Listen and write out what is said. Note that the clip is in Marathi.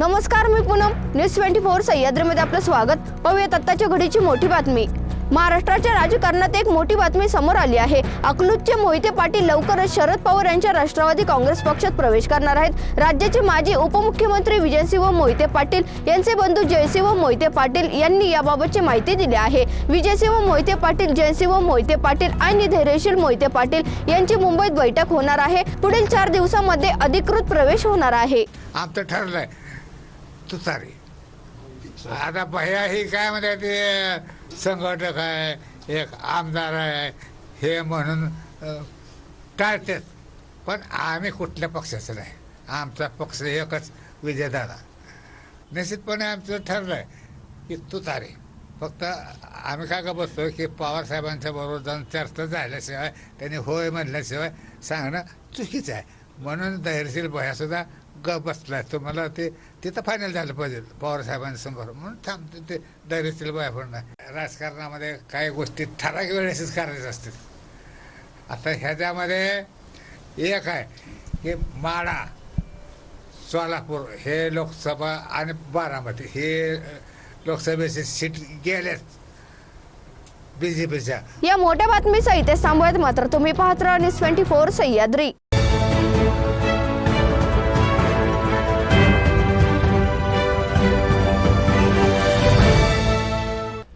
नमस्कार मी पूनम. न्यूज ट्वेंटी फोर सह्याद्रीमध्ये आपलं स्वागत. पाहूयात आत्ताच्या घडीची मोठी बातमी. महाराष्ट्राच्या राजकारणात एक मोठी बातमी समोर आली आहे. अकलूजचे मोहिते पाटील लवकरच शरद पवार यांच्या राष्ट्रवादी काँग्रेस पक्षात प्रवेश करणार आहेत. राज्याचे माजी उपमुख्यमंत्री विजयसिंह मोहिते पाटील यांचे बंधू जयसिंह मोहिते पाटील यांनी याबाबतची माहिती दिली आहे. विजयसिंह मोहिते पाटील जयसिंह मोहिते पाटील आणि धैर्यशील मोहिते पाटील यांची मुंबईत बैठक होणार आहे. पुढील चार दिवसामध्ये अधिकृत प्रवेश होणार आहे. आता ठरलंय. तुतारी. आता भया ही काय म्हणते ते संघटक आहे एक आमदार आहे हे म्हणून टाळतात. पण आम्ही कुठल्या पक्षाचं नाही. आमचा पक्ष एकच विजयदादा. निश्चितपणे आमचं ठरलंय की तुतारी. फक्त आम्ही काय का बसतो की पवारसाहेबांच्या बरोबर जाऊन चर्चा झाल्याशिवाय त्यांनी होय म्हणल्याशिवाय सांगणं चुकीचं आहे. म्हणून धैर्यशील भयासुद्धा ग बसलाय तुम्हाला ते तिथं फायनल झालं पाहिजे. पवार साहेबांसमोर म्हणून थांबतो. ते धैर्यशील भया राजकारणामध्ये काही गोष्टी ठराविक वेळेसच करायच्या असतात आता ह्याच्यामध्ये एक आहे की माडा सोलापूर हे लोकसभा आणि बारामती हे लोकसभेची लोकसभेचे सीट गेलेच बी जे पीच्या या मोठ्या बातमीसहित थांबवत मात्र. तुम्ही पाहत राहा न्यूज ट्वेंटी फोर सह्याद्री.